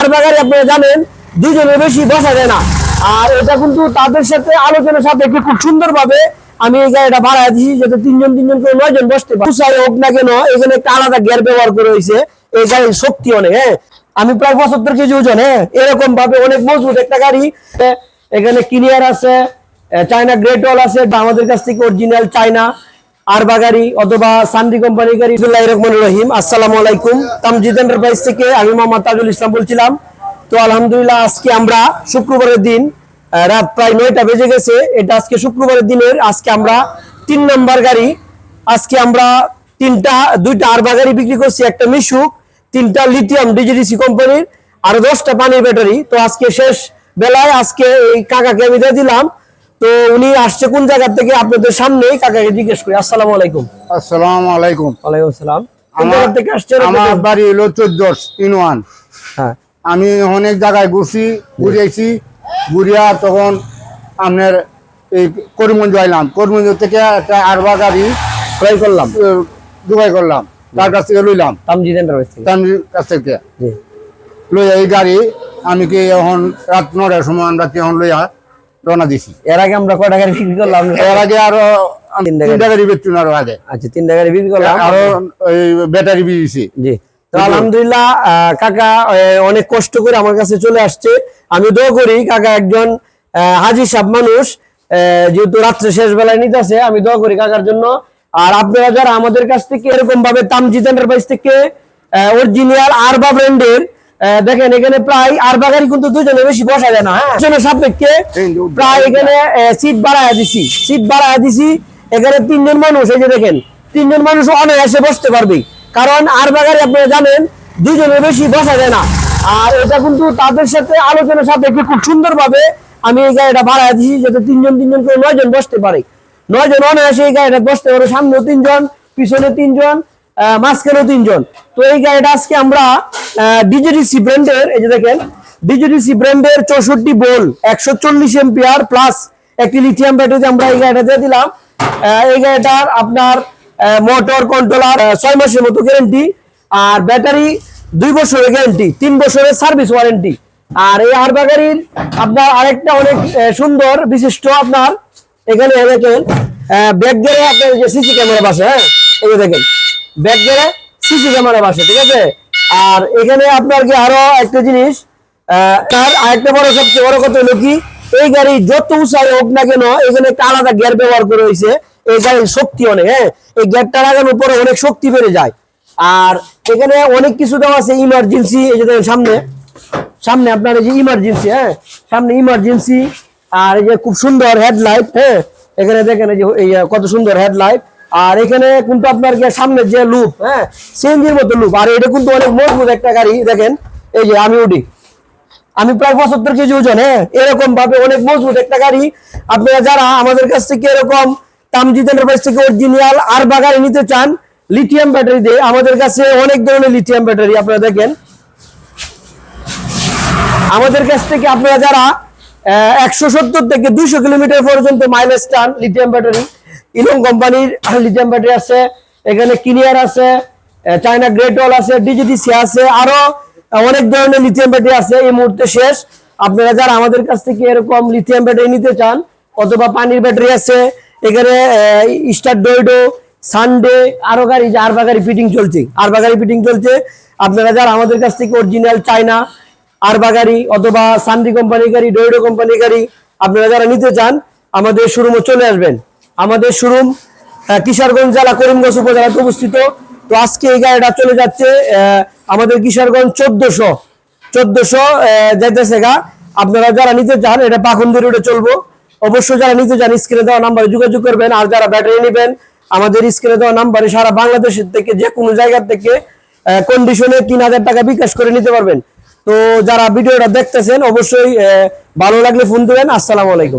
আপনারা জানেন, দুজনের বেশি বসা যায় না। আর এটা কিন্তু তাদের সাথে আলোচনার সাথে খুব সুন্দর ভাবে আমি এই গাড়িটা ভাড়া যাতে তিনজন তিনজন করে নয় জন বসতে পারে। হোক না কেন এখানে একটা আলাদা গিয়ার ব্যবহার করে হয়েছে। এই গাড়ির শক্তি অনেক হ্যাঁ? আমি প্রায় পঁচাত্তর কেজি ওজন হ্যাঁ? এরকম ভাবে অনেক মজবুত একটা গাড়ি। এখানে কিনিয়ার আছে চায়না গ্রেট অল আছে আমাদের কাছ থেকে অরিজিনাল চায়না আরবা গাড়ি অথবা সান্ডি কোম্পানি গাড়ি। রহমান রহিম। আসসালামু আলাইকুম। তামজিদ এন্টারপ্রাইজ থেকে আমি মোহাম্মদ তাজুল ইসলাম বলছিলাম। তো আলহামদুলিল্লাহ আজকে আমরা শুক্রবারের দিন রাত প্রায় নয়টা বেজে গেছে। এটা আজকে শুক্রবারের দিনের। আজকে আমরা তিন নাম্বার গাড়ি। আজকে আমরা তিনটা, দুইটা আরবা গাড়ি বিক্রি করছি। একটা মিশুক, তিনটা লিথিয়াম ডিজিডিসি কোম্পানির, আর দশটা পানির ব্যাটারি তো আজকে শেষ বেলায় আজকে এই কাকাকে আমি দিয়ে দিলাম। তো উনি আসছে কোন জায়গা থেকে? আপনাদের সামনেই কাকাকে জিজ্ঞেস করি। আসসালামু আলাইকুম। আসসালামু আলাইকুম। ওয়ালাইকুম আসসালাম। আমার থেকে আসছেন আমার বাড়ি হলো চোদ্দ ইন ওয়ান। হ্যাঁ। আমি অনেক জায়গায় ঘুরছি ঘুরিয়েছি ঘুরিয়া তখন আপনার এই করিমগঞ্জ আইলাম। করিমগঞ্জ থেকে একটা আরবা গাড়ি ট্রাই করলাম। জোগাড় করলাম। তার কাছ থেকে লইলাম। তামজিদ এন্টারপ্রাইজ থেকে। তার কাছ থেকে। জি। লইয়া এই গাড়ি আমি কি এখন রাত নটার সময় আমরা এখন লইয়া রওনা দিছি। এর আগে আমরা কয়টা গাড়ি বিক্রি করলাম? এর আগে আরও তিনটা গাড়ি। বেচুন আরও আগে। আচ্ছা তিনটা গাড়ি বিক্রি করলাম। আরও ব্যাটারি বিয়েছি জি। তো আলহামদুলিল্লাহ কাকা অনেক কষ্ট করে আমার কাছে চলে আসছে। আমি দোয়া করি কাকা একজন হাজি সাহেব মানুষ যেহেতু রাত্রে শেষ বেলায় নিতেছে আমি দোয়া করি কাকার জন্য। আর আপনারা যারা আমাদের কাছ থেকে এরকম ভাবে তামজিদ এন্টারপ্রাইজ থেকে অরিজিনাল আরবা ব্র্যান্ডের দেখেন এখানে প্রায় আরবা গাড়ি কিন্তু দুজনে বেশি বসা যায় না হ্যাঁ? সাপেক্ষে প্রায় এখানে সিট বাড়ায় দিছি সিট বাড়ায় দিছি এখানে তিনজন মানুষ এই যে দেখেন তিনজন মানুষ অনায়াসে বসতে পারবে। কারণ আর বাগারে আপনারা জানেন দুজনের বেশি বসা যায় না। আর এটা কিন্তু তাদের সাথে আলোচনার সাথে খুব সুন্দর ভাবে আমি এই গাড়িটা ভাড়া দিছি যাতে তিনজন তিনজন করে নয় জন বসতে পারে। নয় জন অনায়াসে এই গাড়িটা বসতে পারে সামনে তিনজন পিছনে তিনজন আহ, মাঝখানেও তিনজন। তো এই গাড়িটা আজকে আমরা ডিজিডিসি ব্র্যান্ডের এই যে দেখেন ডিজিডিসি ব্র্যান্ডের চৌষট্টি বোল, একশো চল্লিশ এম্পিয়ার প্লাস একটি লিথিয়াম ব্যাটারি আমরা এই গাড়িটা দিয়ে দিলাম। এই গাড়িটার আপনার মোটর কন্ট্রোলার ছয় মাসের মতো গ্যারেন্টি আর ব্যাটারি দুই বছরের গ্যারেন্টি তিন বছরের সার্ভিস ওয়ারেন্টি আর এই আরবা গাড়ির আপনার আরেকটা অনেক সুন্দর, বিশিষ্ট আপনার, এখানে দেখেন ব্যাক গেলে আপনার যে সিসি ক্যামেরা বাসে হ্যাঁ? এই দেখেন ব্যাক গেলে সিসি ক্যামেরা বাসে ঠিক আছে? আর এখানে আপনার কি আরও একটা জিনিস তার আরেকটা বড় সবচেয়ে বড় কথা হলো কি, এই গাড়ি যত উঁচাই হোক না কেন, এখানে একটা আলাদা গিয়ার ব্যবহার করে হয়েছে। এই গাড়ির শক্তি অনেক হ্যাঁ? এই গিয়ারটা লাগানোর পরে অনেক শক্তি বেড়ে যায়। আর এখানে অনেক কিছু দেওয়া আছে ইমার্জেন্সি এই যে সামনে। সামনে আপনার এই যে ইমার্জেন্সি হ্যাঁ? সামনে ইমার্জেন্সি আর এই যে খুব সুন্দর হেডলাইট হ্যাঁ? এখানে দেখেন এই যে কত সুন্দর হেডলাইট আর এখানে কিন্তু আপনার সামনে যে লুপ হ্যাঁ সিএনজির মতো লুপ আর এটা কিন্তু অনেক মজবুত একটা গাড়ি, দেখেন, এই যে আমি উঠি। আমি প্রায় পঁচাত্তর কেজি ওজন হ্যাঁ এরকম ভাবে অনেক মজবুত একটা গাড়ি। আপনারা যারা আমাদের কাছ থেকে এরকম তামজিদ এন্টারপ্রাইজ থেকে অরিজিনাল আর বা গাড়ি নিতে চান লিথিয়াম ব্যাটারি দিয়ে আমাদের কাছে অনেক ধরনের লিথিয়াম ব্যাটারি আপনারা দেখেন। আমাদের কাছ থেকে আপনারা যারা একশো সত্তর থেকে দুইশো কিলোমিটার পর্যন্ত মাইলেজ টান লিথিয়াম ব্যাটারি ইলং কোম্পানির লিথিয়াম ব্যাটারি আছে, এখানে কিনিয়ার আছে চায়না গ্রেট অল আছে ডিজিটিসি আছে, আরও অনেক ধরনের লিথিয়াম ব্যাটারি আছে। এই মুহূর্তে শেষ। আপনারা যারা আমাদের কাছ থেকে এরকম লিথিয়াম ব্যাটারি নিতে চান, অথবা পানির ব্যাটারি আছে, এখানে স্টার ডোইডো, সানডে, আরও গাড়ি যে আরবা গাড়ি ফিটিং চলছে আরবা গাড়ি ফিটিং চলছে, আপনারা যারা আমাদের কাছ থেকে অরিজিনাল চায়না আরবা গাড়ি অথবা সান্ডি কোম্পানি গাড়ি, ডোইডো কোম্পানি গাড়ি আপনারা যারা নিতে চান, আমাদের শোরুমে চলে আসবেন। আমাদের শোরুম কিশোরগঞ্জ জেলা, করিমগঞ্জ উপজেলাতে অবস্থিত। তো আজকে এই গাড়িটা চলে যাচ্ছে আমাদের কিশোরগঞ্জ চোদ্দশো চোদ্দশো যাইতেছে গা। আপনারা যারা নিতে চান, এটা পাখন্দি রোডে চলবো। অবশ্যই যারা নিতে চান, স্ক্রিনে দেওয়া নাম্বারে যোগাযোগ করবেন। আর যারা ব্যাটারি নেবেন, আমাদের স্ক্রিনে দেওয়া নাম্বারে সারা বাংলাদেশের থেকে, যে কোনো জায়গা থেকে কন্ডিশনে তিন হাজার টাকা বিকাশ করে নিতে পারবেন। তো যারা ভিডিওটা দেখতেছেন, অবশ্যই ভালো লাগলে ফোন দিবেন। আসসালামু আলাইকুম।